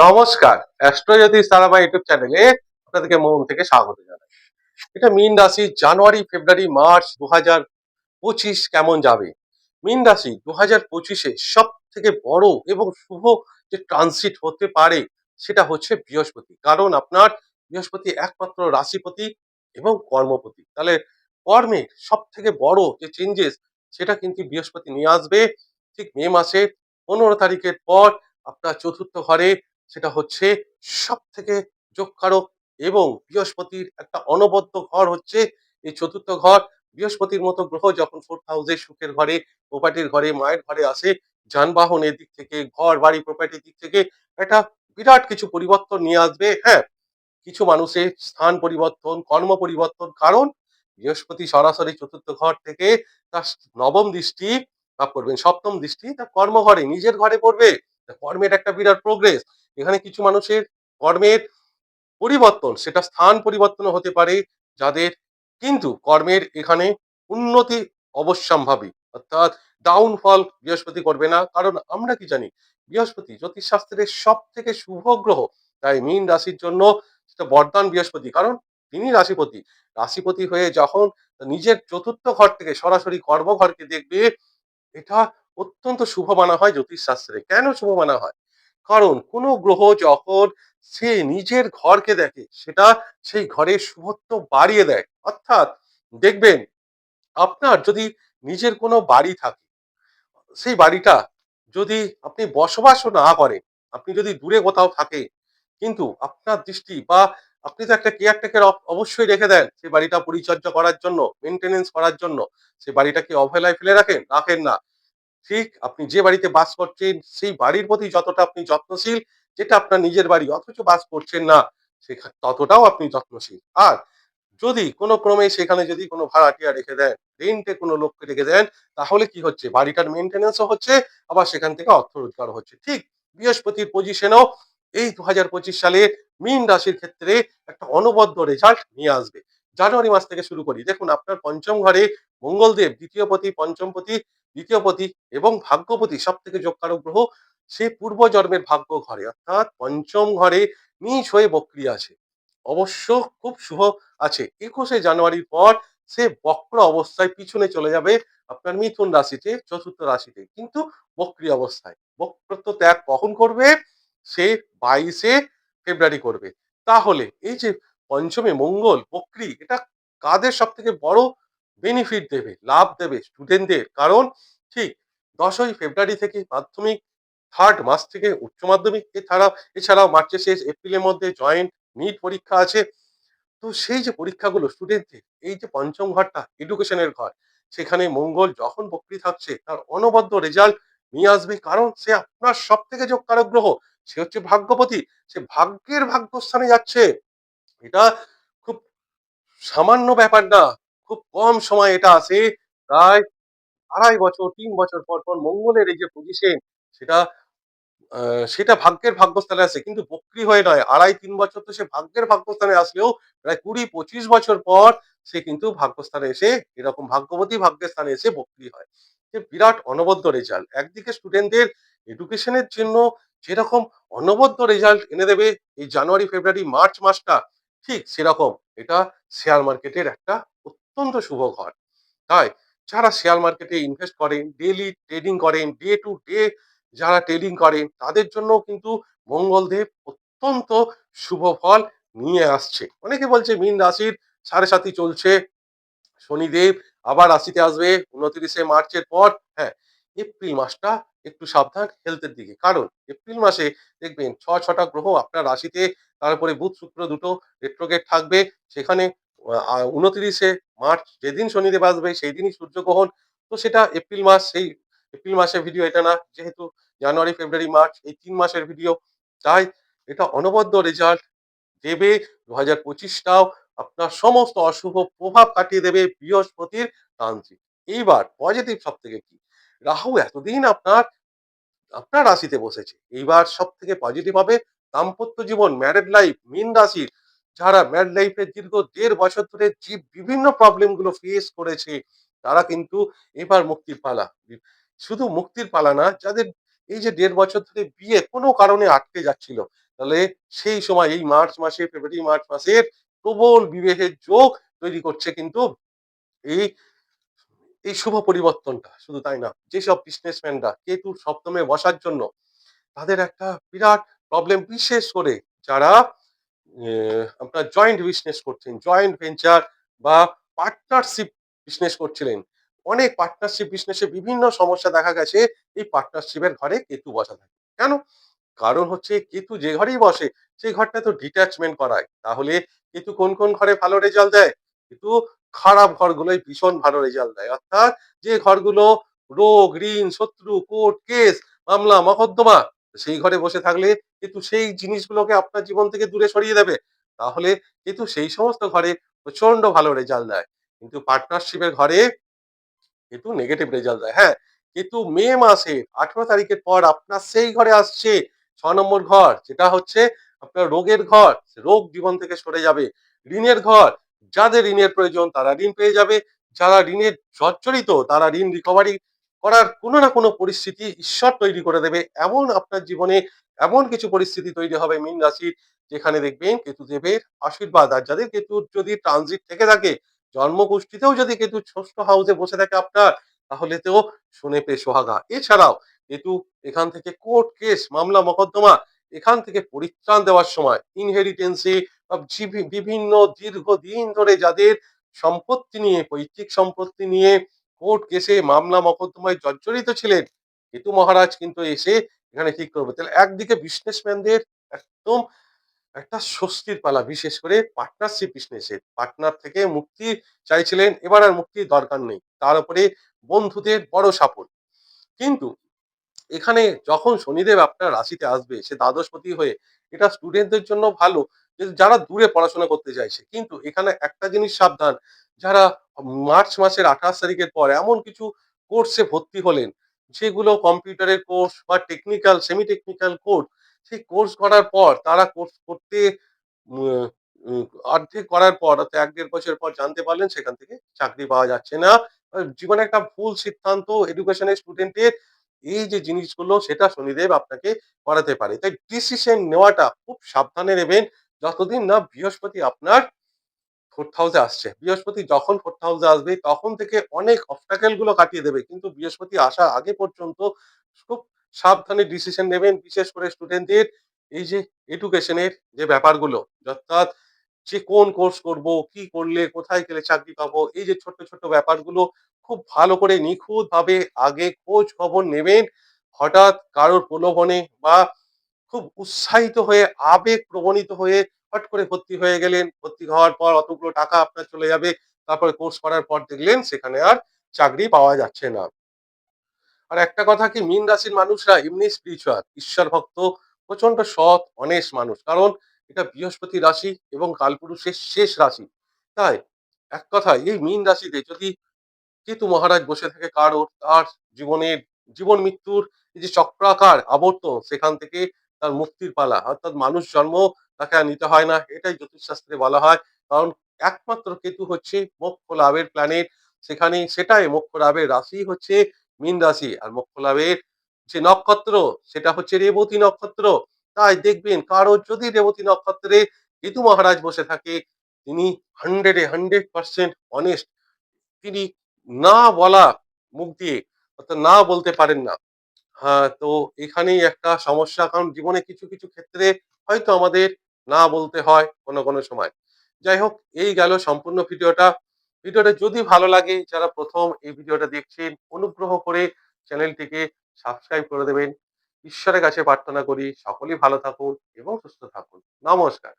নমস্কার অ্যাস্ট্রোজ্যোতিষ তারামা ইউটিউব চ্যানেলে আপনাদেরকে মন থেকে স্বাগত জানাই। এটা মীন রাশি, জানুয়ারি, ফেব্রুয়ারি, মার্চ দু পঁচিশ কেমন যাবে? মীন রাশি দু হাজার পঁচিশে সব থেকে বড় এবং শুভ যে হতে পারে সেটা হচ্ছে বৃহস্পতি। কারণ আপনার বৃহস্পতি একমাত্র রাশিপতি এবং কর্মপতি। তাহলে কর্মের সব থেকে বড় যে চেঞ্জেস সেটা কিন্তু বৃহস্পতি নিয়ে আসবে। ঠিক মে মাসের পনেরো তারিখের পর আপনার চতুর্থ ঘরে সেটা হচ্ছে সব থেকে যোগকারক এবং বৃহস্পতির একটা অনবদ্য ঘর হচ্ছে এই চতুর্থ ঘর। বৃহস্পতির মতো গ্রহ যখন ফোর্থ হাউসে সুখের ঘরে প্রপার্টির ঘরে, মায়ের ঘরে আসে, যানবাহনের দিক থেকে, ঘর, বাড়ি প্রপার্টির দিক থেকে একটা বিরাট কিছু পরিবর্তন নিয়ে আসবে। হ্যাঁ কিছু মানুষের স্থান পরিবর্তন, কর্ম পরিবর্তন, কারণ বৃহস্পতি সরাসরি চতুর্থ ঘর থেকে তার নবম দৃষ্টি লাভ করবেন। সপ্তম দৃষ্টি তার কর্মঘরে, নিজের ঘরে পড়বে। কর্মের একটা বিরাট প্রোগ্রেস এখানে কিছু মানুষের কর্মের পরিবর্তন, সেটা স্থান পরিবর্তন হতে পারে যাদের কিন্তু কর্মের এখানে উন্নতি অবশ্যম্ভাবী। অর্থাৎ ডাউনফল বৃহস্পতি করবে না, কারণ আমরা কি জানি? বৃহস্পতি জ্যোতিষশাস্ত্রের সব থেকে শুভ গ্রহ, তাই মীন রাশির জন্য সেটা বরদান বৃহস্পতি, কারণ তিনি রাশিপতি। রাশিপতি হয়ে যখন নিজের চতুর্থ ঘর থেকে সরাসরি কর্মঘরকে দেখবে, এটা অত্যন্ত শুভ মানা হয় জ্যোতিষশাস্ত্রে। কেন শুভ মানা হয়? কারণ কোনো গ্রহ যখন সে নিজের ঘরকে দেখে, সেটা সেই ঘরের শুভত্ব বাড়িয়ে দেয়। অর্থাৎ দেখবেন, আপনার যদি নিজের কোনো বাড়ি থাকে, সেই বাড়িটা যদি আপনি বসবাসও না করেন, আপনি যদি দূরে কোথাও থাকে, কিন্তু আপনার দৃষ্টি বা আপনি তো একটা কেয়ারটেকার অবশ্যই রেখে দেন সেই বাড়িটা পরিচর্যা করার জন্য মেনটেনেন্স করার জন্য সেই বাড়িটাকে অবহেলায় ফেলে রাখেন রাখেন না। ঠিক? আপনি যে বাড়িতে বাস করছেন, সেই বাড়ির প্রতি যতটা আপনি যত্নশীল, যেটা আপনার নিজের বাড়ি, অথচ বাস করছেন না, সেখা- ততটাও আপনি যত্নশীল। আর যদি কোনো ক্রমে সেখানে যদি কোনো ভাড়াটিয়া রেখে দেন রেন্টে কোনো লোককে রেখে দেন, তাহলে কি হচ্ছে? বাড়িটার মেনটেন্যান্সও হচ্ছে, আবার সেখান থেকে অর্থ রোজগার হচ্ছে। ঠিক? বৃহস্পতির পজিশনেও এই দু হাজার পঁচিশ সালে মীন রাশির ক্ষেত্রে একটা অনবদ্য রেজাল্ট নিয়ে আসবে। জানুয়ারি মাস থেকে শুরু করি। দেখুন, আপনার পঞ্চম ঘরে মঙ্গলদেব, দ্বিতীয় পতি, পঞ্চম পতি দ্বিতীয় পতি এবং ভাগ্যপতি সব থেকে যোগকারক গ্রহ, সে পূর্ব জন্মের ভাগ্য ঘরে। অর্থাৎ পঞ্চম ঘরে নিজ হয়ে বক্রি আছে। অবশ্য খুব শুভ আছে। একুশে জানুয়ারির পর সে বক্র অবস্থায় পিছনে চলে যাবে আপনার মিথুন রাশিতে, চতুর্থ রাশিতে। কিন্তু বক্রি অবস্থায়, বক্রত্ব ত্যাগ কখন করবে? সে বাইশে ফেব্রুয়ারি করবে। তাহলে এই যে পঞ্চমে মঙ্গল, বক্রি, এটা কাদের সব থেকে বড় বেনিফিট দেবে, লাভ দেবে স্টুডেন্টদের কারণ ঠিক দশই ফেব্রুয়ারি থেকে মাধ্যমিক থার্ড মাস থেকে উচ্চ মাধ্যমিক, এছাড়াও এছাড়াও মার্চের শেষ এপ্রিলের মধ্যে জয়েন্ট নিট পরীক্ষা আছে। তো সেই যে পরীক্ষাগুলো স্টুডেন্টদের এই যে পঞ্চম ঘরটা এডুকেশনের ঘর, সেখানে মঙ্গল যখন বক্রি থাকছে, তার অনবদ্য রেজাল্ট নিয়ে আসবে। কারণ সে আপনার সব থেকে যোগকারক গ্রহ, সে হচ্ছে ভাগ্যপতি, সে ভাগ্যের ভাগ্যস্থানে যাচ্ছে। এটা খুব সামান্য ব্যাপার না। খুব কম সময় এটা আসে প্রায় আড়াই বছর, তিন বছর পর পর মঙ্গলের এই যে পজিশন, সেটা সেটা ভাগ্যের ভাগ্যস্থানে আছে। কিন্তু বক্রি হয়ে নয়, আড়াই, তিন বছর তো সে ভাগ্যের ভাগ্যস্থানে আসলেও প্রায় কুড়ি, পঁচিশ বছর পর সে কিন্তু ভাগ্যস্থানে এসে, এরকম ভাগ্যবতী ভাগ্যের স্থানে এসে বক্রি হয়। যে বিরাট অনবদ্য রেজাল্ট। একদিকে স্টুডেন্টদের এডুকেশনের জন্য যেরকম অনবদ্য রেজাল্ট এনে দেবে এই জানুয়ারি, ফেব্রুয়ারি, মার্চ মাসটা, ঠিক সেরকম। এটা শেয়ার মার্কেটের একটা অত্যন্ত শুভ ঘর তাই যারা শেয়ার মার্কেটে ইনভেস্ট করেন ডেলি ট্রেডিং করেন ডে টু ডে যারা ট্রেডিং করেন, তাদের জন্য কিন্তু মঙ্গলদেব অত্যন্ত শুভ ফল নিয়ে আসছে। অনেকে বলছে মীন রাশির সাড়ে সাথী চলছে, শনিদেব আবার রাশিতে আসবে, উনত্রিশে মার্চের পর হ্যাঁ এপ্রিল মাসটা একটু সাবধান হেলথের দিকে। কারণ এপ্রিল মাসে দেখবেন ছ ছটা গ্রহ আপনার রাশিতে তারপরে বুধ, শুক্র দুটো রেট্রোগেট থাকবে, সেখানে উনত্রিশে মার্চ যেদিন শনিদেব আসবে সেই দিনই সূর্যগ্রহণ। তো সেটা এপ্রিল মাস, সেই এপ্রিল মাসের ভিডিও এটা না, যেহেতু জানুয়ারি, ফেব্রুয়ারি, মার্চ এই তিন মাসের ভিডিও তাই এটা অনবদ্য রেজাল্ট দেবে দু হাজার পঁচিশটাও আপনার সমস্ত অশুভ প্রভাব কাটিয়ে দেবে বৃহস্পতির তান্ত্রিক। এইবার পজিটিভ সব থেকে কি? রাহু এতদিন আপনার আপনার রাশিতে বসেছে। এইবার সব থেকে পজিটিভ হবে দাম্পত্য জীবন ম্যারেড লাইফ মিন রাশির। যারা ম্যারেড লাইফের দীর্ঘ দেড় বছর ধরে যে বিভিন্ন প্রবলেমগুলো ফেস করেছে, তারা কিন্তু এবার মুক্তির পালা। শুধু মুক্তির পালা না, যাদের এই যে দেড় বছর ধরে বিয়ে কোনো কারণে আটকে যাচ্ছিল, তাহলে সেই সময় এই মার্চ মাসে, ফেব্রুয়ারি, মার্চ মাসের প্রবল বিবেহের যোগ তৈরি করছে কিন্তু এই এই শুভ পরিবর্তনটা। শুধু তাই না, যেসব বিজনেসম্যানরা কেতুর সপ্তমে বসার জন্য, তাদের একটা বিরাট প্রবলেম বিশেষ করে যারা আপনার জয়েন্ট বিজনেস করছেন জয়েন্ট ভেঞ্চার বা পার্টনারশিপ বিজনেস করছিলেন। অনেক পার্টনারশিপ বিজনেসে বিভিন্ন সমস্যা দেখা গেছে, এই পার্টনারশিপের ঘরে কেতু বসা থাকে। কেন? কারণ হচ্ছে কেতু যে ঘরেই বসে সেই ঘরটা তো ডিট্যাচমেন্ট করায়। তাহলে কেতু কোন কোন ঘরে ভালো রেজাল্ট দেয়? কিন্তু খারাপ ঘরগুলোই ভীষণ ভালো রেজাল্ট দেয়। অর্থাৎ যে ঘরগুলো রোগ, ঋণ, শত্রু, কোর্ট, কেস, মামলা, মকদ্দমা সেই ঘরে বসে থাকলে কিন্তু সেই জিনিসগুলোকে আপনার জীবন থেকে দূরে সরিয়ে দেবে। তাহলে কিন্তু সেই সমস্ত ঘরে প্রচণ্ড ভালো রেজাল্ট দেয়। কিন্তু পার্টনারশিপের ঘরে কিন্তু নেগেটিভ রেজাল্ট দেয়। হ্যাঁ কিন্তু মে মাসে আঠারো তারিখের পর আপনার সেই ঘরে আসছে ছ নম্বর ঘর, যেটা হচ্ছে আপনার রোগের ঘর। রোগ জীবন থেকে সরে যাবে। ঋণের ঘর, যাদের ঋণের প্রয়োজন তারা ঋণ পেয়ে যাবে। যারা ঋণের জর্জরিত তারা ঋণ রিকভারি করার কোনো না কোনো পরিস্থিতি ঈশ্বর তৈরি করে দেবে। এমন আপনার জীবনে এমন কিছু পরিস্থিতি তৈরি হবে মীন রাশির, যেখানে দেখবেন কেতুদেবের আশীর্বাদ। আর যাদের কেতুর যদি ট্রানজিট থেকে থাকে, জন্মগোষ্ঠীতেও যদি কেতু ষষ্ঠ হাউসে বসে থাকে আপনার, তাহলে তো শুনে পে সোহাগা। এছাড়াও কেতু এখান থেকে কোর্ট কেস মামলা মকদ্দমা এখান থেকে পরিত্রাণ দেওয়ার সময় ইনহেরিটেন্সে বিভিন্ন দীর্ঘদিন ধরে যাদের সম্পত্তি নিয়ে, পৈতৃক সম্পত্তি নিয়ে কোর্ট কেসে মামলা মকদ্দমায় জর্জরিত ছিলেন। কেতু মহারাজ কিন্তু এসে এখানে ঠিক করবে তাহলে একদিকে বিজনেসম্যানদের একদম একটা স্বস্তির পালা, বিশেষ করে পার্টনারশিপ বিজনেসে পার্টনার থেকে মুক্তি চাইছিলেন, এবার আর মুক্তির দরকার নেই। তার উপরে বন্ধুদের বড় সাপোর্ট। কিন্তু এখানে যখন শনিদেব আপনার রাশিতে আসবে, সে দ্বাদশপতি হয়ে, এটা স্টুডেন্টদের জন্য ভালো। যারা দূরে পড়াশোনা করতে চাইছে, কিন্তু এখানে একটা জিনিস সাবধান, যারা মার্চ মাসের আঠাশ তারিখের পর এমন কিছু কোর্সে ভর্তি হলেন, যেগুলো কম্পিউটারের কোর্স বা টেকনিক্যাল সেমি টেকনিক্যাল কোর্স সেই কোর্স করার পর তারা কোর্স করতে অর্ধেক করার পর, অর্থাৎ এক দেড় বছর পর জানতে পারলেন, সেখান থেকে চাকরি পাওয়া যাচ্ছে না। জীবনে একটা ভুল সিদ্ধান্ত এডুকেশনের স্টুডেন্টের এই যে জিনিসগুলো, সেটা শনিদেব আপনাকে করাতে পারে। তাই ডিসিশন নেওয়াটা খুব সাবধানে নেবেন। যতদিন না বৃহস্পতি আপনার ফোর্থ হাউসে আসছে, বৃহস্পতি যখন ফোর্থ হাউসে আসবে, তখন থেকে অনেক অবস্টাকেলগুলো কাটিয়ে দেবে। কিন্তু বৃহস্পতি আসার আগে পর্যন্ত খুব সাবধানে ডিসিশন নেবেন, বিশেষ করে স্টুডেন্টদের এই যে এডুকেশনের যে ব্যাপারগুলো, অর্থাৎ যে কোন কোর্স করব, কি করলে, কোথায় গেলে চাকরি পাবো, এই যে ছোট ছোট ব্যাপারগুলো খুব ভালো করে নিখুঁত ভাবে আগে খোঁজ খবর নেবেন। হঠাৎ কারোর প্রলোভনে বা খুব উৎসাহিত হয়ে আবেগ প্রবণিত হয়ে হট করে ভর্তি হয়ে গেলেন। ভর্তি হওয়ার পর অতগুলো টাকা আপনার চলে যাবে। তারপরে কোর্স করার পর দেখলেন সেখানে আর চাকরি পাওয়া যাচ্ছে না। আর একটা কথা কি, মীন রাশির মানুষরা এমনি স্পিরিচুয়াল ঈশ্বর ভক্ত প্রচণ্ড সৎ অনেস মানুষ। কারণ এটা বৃহস্পতি রাশি এবং কালপুরুষের শেষ রাশি। তাই এক কথা এই মীন রাশিতে যদি কেতু মহারাজ বসে থাকে কারও তার জীবনের, জীবন মৃত্যুর যে চক্রাকার আবর্তন, সেখান থেকে তার মুক্তির পালা। অর্থাৎ মানুষ জন্ম তাকে নিতে হয় না, এটাই জ্যোতিষশাস্ত্রে বলা হয়। কারণ একমাত্র কেতু হচ্ছে মোক্ষ লাভের প্ল্যানেট সেখানে সেটাই মোক্ষ লাভের রাশি হচ্ছে মীন রাশি। আর মোক্ষ লাভের যে নক্ষত্র, সেটা হচ্ছে রেবতী নক্ষত্র। তাই দেখবেন, কারও যদি রেবতী নক্ষত্রে কেতু মহারাজ বসে থাকে, তিনি হান্ড্রেডে হান্ড্রেড পার্সেন্ট অনেস্ট তিনি না বলা মুখ দিয়ে, অর্থাৎ না বলতে পারেন না। তো এখানেই একটা সমস্যা। কারণ জীবনে কিছু কিছু ক্ষেত্রে হয়তো আমাদের না বলতে হয় কোনো কোনো সময়। যাই হোক, এই গেল সম্পূর্ণ ভিডিওটা। ভিডিওটা যদি ভালো লাগে, যারা প্রথম এই ভিডিওটা দেখছেন, অনুগ্রহ করে চ্যানেলটিকে সাবস্ক্রাইব করে দেবেন। ঈশ্বরের কাছে প্রার্থনা করি, সকলেই ভালো থাকুন এবং সুস্থ থাকুন। নমস্কার।